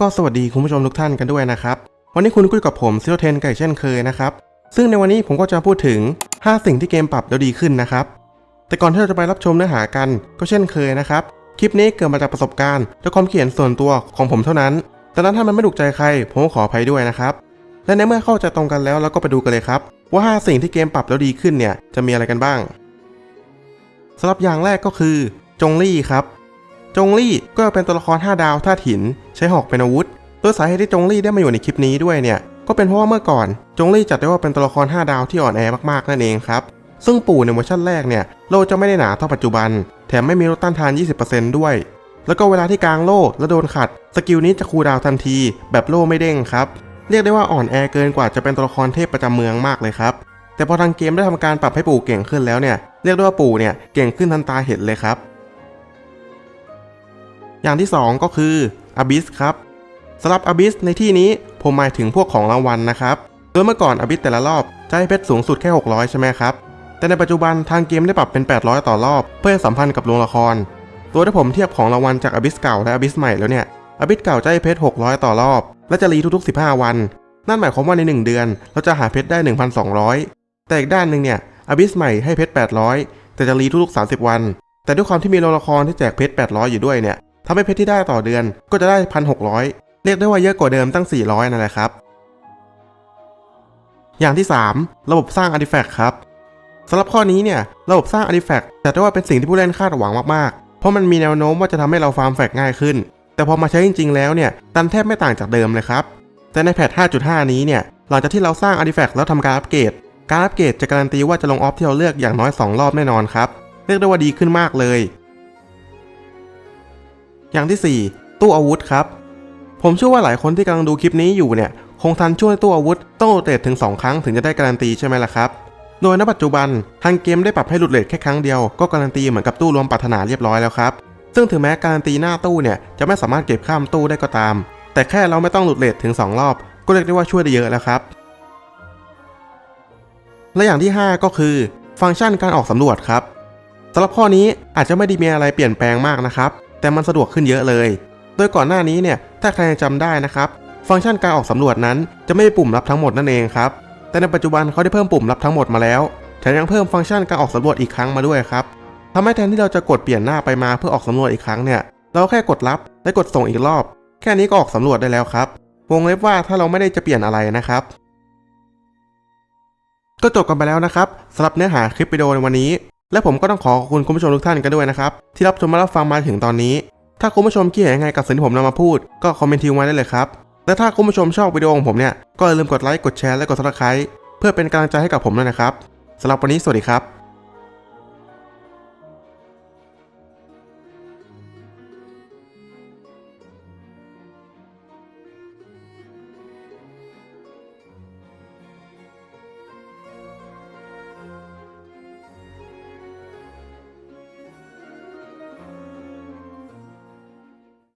ก็สวัสดีคุณผู้ชมทุกท่านกันด้วยนะครับ วันนี้คุณคุยกับผมซิโรเทนไก่เช่นเคยนะครับ ซึ่งในวันนี้ผมก็จะพูดถึง 5 สิ่งที่เกมปรับแล้วดีขึ้นนะครับ แต่ก่อนที่เราจะไปรับชมเนื้อหากันก็เช่นเคยนะครับ คลิปนี้เกิดมาจากประสบการณ์และความคิดเห็นส่วนตัวของผมเท่านั้นดังนั้นถ้ามันไม่ถูกใจใครผมก็ขออภัยด้วยนะครับ และในเมื่อเข้าใจตรงกันแล้วเราก็ไปดูกันเลยครับ ว่า 5 สิ่งที่เกมปรับแล้วดีขึ้นเนี่ยจะมีอะไรกันบ้างสำหรับอย่างแรกก็คือจงลี่ครับ จงลี่ก็เป็นตัวละคร 5 ดาวธาตุหิน ใช้หอกเป็นอาวุธโดยสาเหตุที่จงลี่ได้มาอยู่ในคลิปนี้ด้วยเนี่ย ก็เป็นเพราะว่าเมื่อก่อน จงลี่จัดได้ว่าเป็นตัวละคร 5 ดาวที่อ่อนแอมากๆนั่นเองครับ ซึ่งปู่ในเวอร์ชันแรกเนี่ยโลจะไม่ได้หนาเท่าปัจจุบัน แถมไม่มีลดต้านทาน 20%ด้วย แล้วก็เวลาที่กลางโล่แล้วโดนขัด สกิลนี้จะคูลดาวทันที แบบโล่ไม่เด้งครับ เรียกได้ว่าอ่อนแอเกินกว่าจะเป็นตัวละครเทพประจำเมืองมากเลยครับ แต่พอทางเกมได้ทำการปรับให้ปู่เก่งขึ้นแล้วเนี่ย เรียกได้ว่าปู่เนี่ยเก่งขึ้นทันตาเห็นเลยครับ อย่างที่ 2 ก็คือ Abyss ครับสำหรับ Abyss ในที่นี้ผมหมายถึงพวกของรางวัลนะครับโดยเมื่อก่อน Abyss แต่ละรอบจะให้เพชรสูงสุดแค่ 600 ใช่ไหมครับแต่ในปัจจุบันทางเกมได้ปรับเป็น 800 ต่อรอบ เพื่อสัมพันธ์กับโรงละคร ตัวที่ผมเทียบของรางวัลจาก Abyss เก่าและ Abyss ใหม่แล้วเนี่ย Abyss เก่าจะให้เพชร 600 ต่อรอบ และจะรีทุกๆ 15 วัน นั่นหมายความว่าใน 1 เดือน เราจะหาเพชรได้ 1,200 แต่อีกด้านหนึ่งเนี่ย Abyss ใหม่ให้เพชร 800 แต่จะรีทุกๆ 30 วัน แต่ด้วยความที่มีโรงละครที่แจกเพชร 800 อยู่ด้วยเนี่ย ทำให้เพชรที่ได้ต่อเดือนก็จะได้ 1,600 เรียกได้ว่าเยอะกว่าเดิมตั้ง 400 นั่นแหละครับ อย่างที่ 3 ระบบสร้างอาร์ติแฟกต์ครับสำหรับข้อนี้เนี่ยระบบสร้างอาร์ติแฟกต์จัดได้ว่าเป็นสิ่งที่ผู้เล่นคาดหวังมากๆ เพราะมันมีแนวโน้มว่าจะทำให้เราฟาร์มแฟกต์ง่ายขึ้น แต่พอมาใช้จริง ๆ แล้วเนี่ยตันแทบไม่ต่างจากเดิมเลยครับ แต่ในแพท 5.5 นี้เนี่ยหลังจากที่เราสร้างอาร์ติแฟกต์แล้วทำการอัปเกรด การอัปเกรดจะการันตีว่าจะลงออฟที่เราเลือกอย่างน้อย 2 รอบแน่นอนครับ เรียกได้ว่าดีขึ้นมากเลย อย่างที่ 4 ตู้อาวุธครับ ผมเชื่อว่าหลายคนที่กำลังดูคลิปนี้อยู่เนี่ย คงทันช่วยตู้อาวุธ ต้องโรเตทถึง 2 ครั้งถึงจะได้การันตีใช่ไหมล่ะครับ โดยณปัจจุบันทางเกมได้ปรับให้หลุดเลทแค่ครั้งเดียวก็การันตีเหมือนกับตู้รวมปรารถนาเรียบร้อยแล้วครับ ซึ่งถึงแม้การันตีหน้าตู้เนี่ยจะไม่สามารถเก็บข้ามตู้ได้ก็ตาม แต่แค่เราไม่ต้องหลุดเลทถึง 2 รอบ ก็เรียกได้ว่าช่วยได้เยอะแล้วครับ และอย่างที่ 5 ก็คือ ฟังก์ชันการออกสำรวจครับสำหรับข้อนี้อาจจะไม่ได้มีอะไรเปลี่ยนแปลงมากนะครับ แต่มันสะดวกขึ้นเยอะเลย โดยก่อนหน้านี้เนี่ยถ้าใครยังจำได้นะครับ ฟังก์ชันการออกสำรวจนั้นจะไม่มีปุ่มรับทั้งหมดนั่นเองครับแต่ในปัจจุบันเขาได้เพิ่มปุ่มรับทั้งหมดมาแล้วแถมยังเพิ่มฟังก์ชันการออกสำรวจอีกครั้งมาด้วยครับทำให้แทนที่เราจะกดเปลี่ยนหน้าไปมาเพื่อออกสำรวจอีกครั้งเนี่ย เราแค่กดรับและกดส่งอีกรอบ แค่นี้ก็ออกสำรวจได้แล้วครับ วงเล็บว่าถ้าเราไม่ได้จะเปลี่ยนอะไรนะครับ ก็จบกันไปแล้วนะครับสำหรับเนื้อหาคลิปวิดีโอในวันนี้ และผมก็ต้องขอขอบคุณคุณผู้ชมทุกท่านกันด้วยนะครับ ที่รับชมมารับฟังมาถึงตอนนี้ ถ้าคุณผู้ชมคิดเห็นยังไงกับสิ่งที่ผมนำมาพูด ก็คอมเมนต์ทิ้งไว้ได้เลยครับ และถ้าคุณผู้ชมชอบวิดีโอของผมเนี่ยก็อย่าลืมกดไลค์กดแชร์และกดซับสไครต์เพื่อเป็นกำลังใจให้กับผมด้วยนะครับสำหรับวันนี้สวัสดีครับ